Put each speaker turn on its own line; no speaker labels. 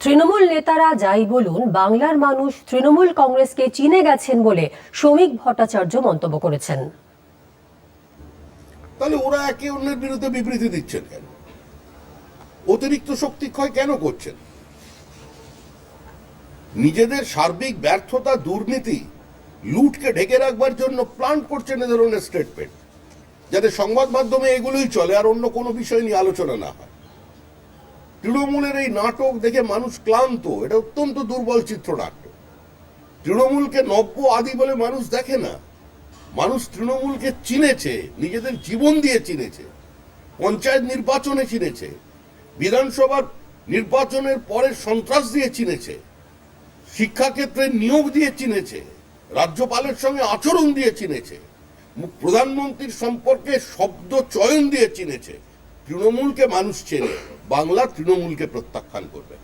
তৃণমূল নেতারা যাই বলুন, বাংলার মানুষ তৃণমূল কংগ্রেসকে চিনে গেছেন বলে শ্রমিক ভট্টাচার্য মন্তব্য করেছেন।
তাহলে ওরা একে অন্যের বিরুদ্ধে বিবৃতি দিচ্ছেন কেন? অতিরিক্ত শক্তি ক্ষয় কেন করছেন? নিজেদের সার্বিক ব্যর্থতা, দুর্নীতি, লুটকে ঢেকে রাখবার জন্য প্ল্যান করছেন এ ধরনের স্টেটমেন্ট যাতে সংবাদ মাধ্যমে এগুলোই চলে আর অন্য কোনো বিষয় নিয়ে আলোচনা না হয়। তৃণমূলের এই নাটক দেখে মানুষ ক্লান্ত। এটা অত্যন্ত দুর্বল চিত্রনাট্য। তৃণমূলকে নব্য আদি বলে মানুষ দেখে না। মানুষ তৃণমূলকে চিনেছে, নিজেদের জীবন দিয়ে চিনেছে, পঞ্চায়েত নির্বাচনে চিনেছে, বিধানসভার নির্বাচনের পরে সন্ত্রাস দিয়ে চিনেছে, শিক্ষাক্ষেত্রে নিয়োগ দিয়ে চিনেছে, রাজ্যপালের সঙ্গে আচরণ দিয়ে চিনেছে, প্রধানমন্ত্রীর সম্পর্কে শব্দ চয়ন দিয়ে চিনেছে। তৃণমূলকে মানুষ চেনে বাংলা তৃণমূলকে প্রত্যাখ্যান করবে।